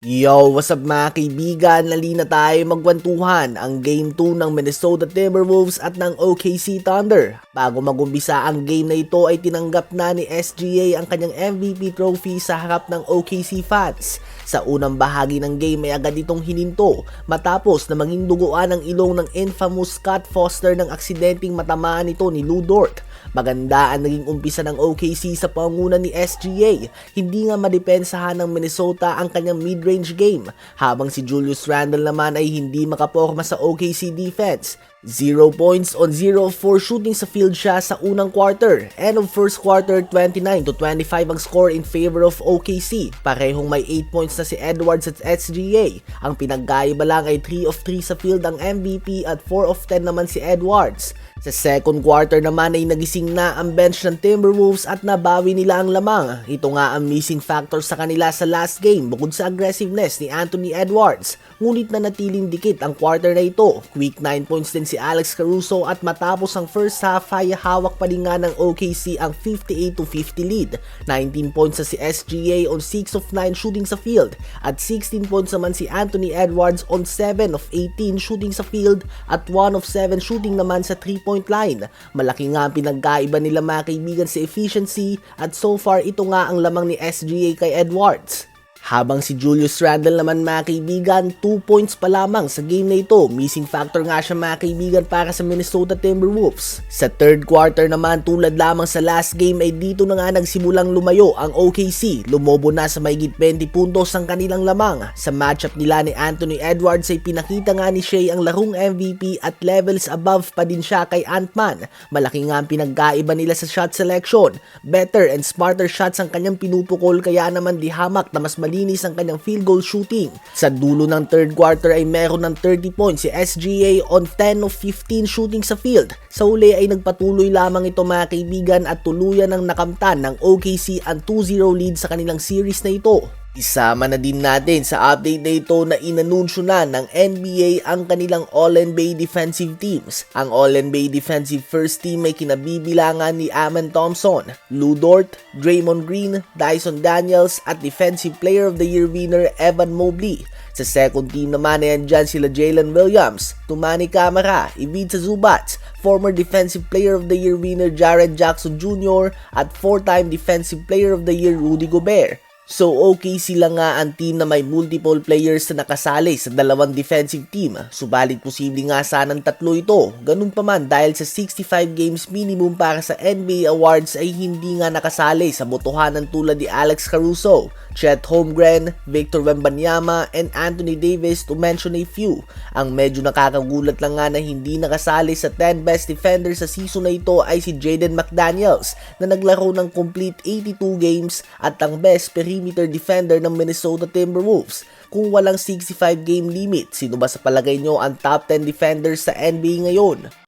Yo, what's up mga kaibigan? Nali na tayo magkwentuhan ang Game 2 ng Minnesota Timberwolves at ng OKC Thunder. Bago magumpisa ang game na ito ay tinanggap na ni SGA ang kanyang MVP trophy sa harap ng OKC fans. Sa unang bahagi ng game ay agad itong hininto matapos na maging duguan ang ilong ng infamous Scott Foster ng aksidenteng matamaan ito ni Lou Dort. Maganda ang naging umpisa ng OKC sa pangunan ni SGA. Hindi nga madepensahan ng Minnesota ang kanyang mid-range game habang si Julius Randle naman ay hindi makaporma sa OKC defense. 0 points on 0 for shooting sa field siya sa unang quarter. End of first quarter, 29 to 25 ang score in favor of OKC. Parehong may 8 points na si Edwards at SGA. Ang pinagkaiba lang ay 3 of 3 sa field ang MVP at 4 of 10 naman si Edwards. Sa second quarter naman ay nagising na ang bench ng Timberwolves at nabawi nila ang lamang. Ito nga ang missing factor sa kanila sa last game bukod sa aggressiveness ni Anthony Edwards. Ngunit na natiling dikit ang quarter na ito. Quick 9 points din si Alex Caruso at matapos ang first half ay hawak pa rin nga ng OKC ang 58 to 50 lead. 19 points sa si SGA on 6 of 9 shooting sa field at 16 points naman si Anthony Edwards on 7 of 18 shooting sa field at 1 of 7 shooting naman sa 3 point line. Malaki nga ang pinagkaiba nila mga kaibigan sa efficiency at so far ito nga ang lamang ni SGA kay Edwards. Habang si Julius Randle naman mga kaibigan, 2 points pa lamang sa game na ito. Missing factor nga siya mga kaibigan para sa Minnesota Timberwolves. Sa third quarter naman tulad lamang sa last game ay dito na nga nagsimulang lumayo ang OKC. Lumobo na sa mayigit 20 puntos ang kanilang lamang. Sa matchup nila ni Anthony Edwards ay pinakita nga ni Shea ang larong MVP at levels above pa din siya kay Ant-Man. Malaki nga ang pinagkaiba nila sa shot selection. Better and smarter shots ang kanyang pinupukol kaya naman di hamak na mas malinis ang kanyang field goal shooting. Sa dulo ng third quarter ay meron ng 30 points si SGA on 10 of 15 shooting sa field. Sa uli ay nagpatuloy lamang ito mga kaibigan at tuluyan ng nakamtan ng OKC ang 2-0 lead sa kanilang series na ito. Isama na din natin sa update na ito na inanunsyo na ng NBA ang kanilang All-NBA defensive teams. Ang All-NBA defensive first team ay kinabibilangan ni Aman Thompson, Lou Dort, Draymond Green, Dyson Daniels at Defensive Player of the Year winner Evan Mobley. Sa second team naman ay andyan sila Jalen Williams, Tumani Camara, Ivica Zubac, former Defensive Player of the Year winner Jared Jackson Jr. at four-time Defensive Player of the Year Rudy Gobert. So okay sila nga ang team na may multiple players na nakasali sa dalawang defensive team. Subalit posible nga sanang tatlo ito. Ganun pa man dahil sa 65 games minimum para sa NBA awards ay hindi nga nakasali sa botohanan tulad ni Alex Caruso, Chet Holmgren, Victor Wembanyama, and Anthony Davis to mention a few. Ang medyo nakakagulat lang nga na hindi nakasali sa 10 best defenders sa season na ito ay si Jaden McDaniels na naglaro ng complete 82 games at ang best perimeter defender ng Minnesota Timberwolves. Kung walang 65 game limit, sino ba sa palagay nyo ang top 10 defenders sa NBA ngayon?